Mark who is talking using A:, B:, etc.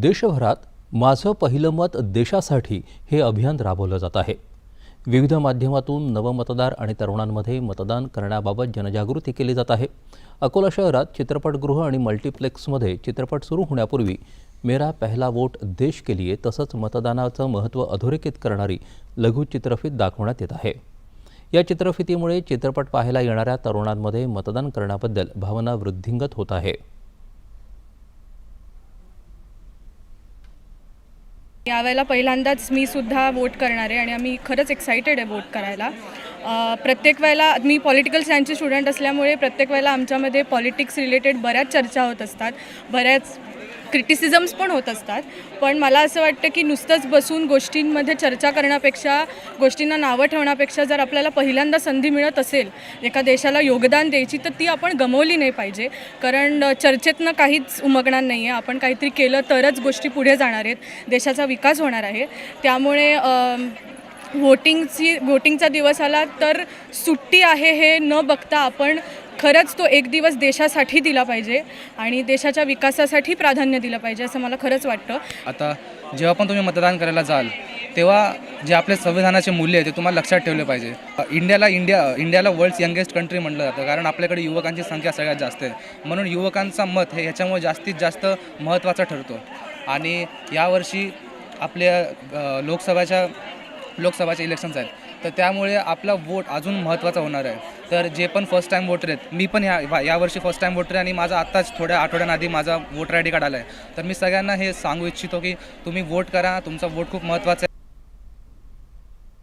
A: देशभरात माझं पहिलं मत देशासाठी हे अभियान राबवलं जात आहे. विविध माध्यमातून नवमतदार आणि तरुणांमध्ये मतदान करण्याबाबत जनजागृती केली जात आहे. अकोला शहरात चित्रपटगृह आणि मल्टिप्लेक्समध्ये चित्रपट सुरू होण्यापूर्वी मेरा पहिला वोट देश के लिए तसंच मतदानाचं महत्त्व अधोरेखित करणारी लघुचित्रफीत दाखवण्यात येत आहे. या चित्रफितीमुळे चित्रपट पाहायला येणाऱ्या तरुणांमध्ये मतदान करण्याबद्दल भावना वृद्धिंगत होत आहे.
B: यावेळेला पहिल्यांदाच मी सुद्धा वोट करणार आहे आणि आम्ही खरंच एक्सायटेड आहे वोट करायला. प्रत्येक वेळेला मी पॉलिटिकल सायन्सचे स्टुडंट असल्यामुळे प्रत्येक वेळेला आमच्यामध्ये पॉलिटिक्स रिलेटेड बऱ्याच चर्चा होत असतात. बऱ्याच क्रिटिसिझम्स पण होत असतात. पण मला असं वाटतं की नुसतंच बसून गोष्टींमध्ये चर्चा करण्यापेक्षा गोष्टींना नावं ठेवण्यापेक्षा जर आपल्याला पहिल्यांदा संधी मिळत असेल एका देशाला योगदान द्यायची तर ती आपण गमवली नाही पाहिजे. कारण चर्चेतनं काहीच उमगणार नाही आहे आपण काहीतरी केलं तरच गोष्टी पुढे जाणार आहेत. देशाचा विकास होणार आहे. त्यामुळे व्होटिंगची वोटिंगची वोटिंगचा दिवस आला तर सुट्टी आहे हे न बघता आपण खरंच तो एक दिवस देशासाठी दिला पाहिजे आणि देशाच्या विकासासाठी प्राधान्य दिलं पाहिजे असं मला खरंच वाटतं.
C: आता जेव्हा पण तुम्ही मतदान करायला जाल तेव्हा जे आपले संविधानाचे मूल्य आहे ते तुम्हाला लक्षात ठेवले पाहिजे. इंडियाला इंडिया इंडियाला वर्ल्ड्स यंगेस्ट कंट्री म्हटलं जातं कारण आपल्याकडे युवकांची संख्या सगळ्यात जास्त आहे. म्हणून युवकांचा मत हे ह्याच्यामुळे जास्तीत जास्त महत्त्वाचा ठरतो. आणि यावर्षी आपल्या लोकसभाच्या लोकसभाचे इलेक्शन्स आहेत. तर त्यामुळे आपला वोट अजून महत्त्वाचा होणार आहे. तर जे पण फर्स्ट टाईम वोटर आहेत मी पण ह्या यावर्षी फर्स्ट टाईम वोटर आहे आणि माझा आत्ताच थोड्या आठवड्यांआधी माझा वोटर आय डी कार्ड आला आहे तर मी सगळ्यांना हे सांगू इच्छितो की तुम्ही वोट करा तुमचा वोट खूप महत्त्वाचा आहे.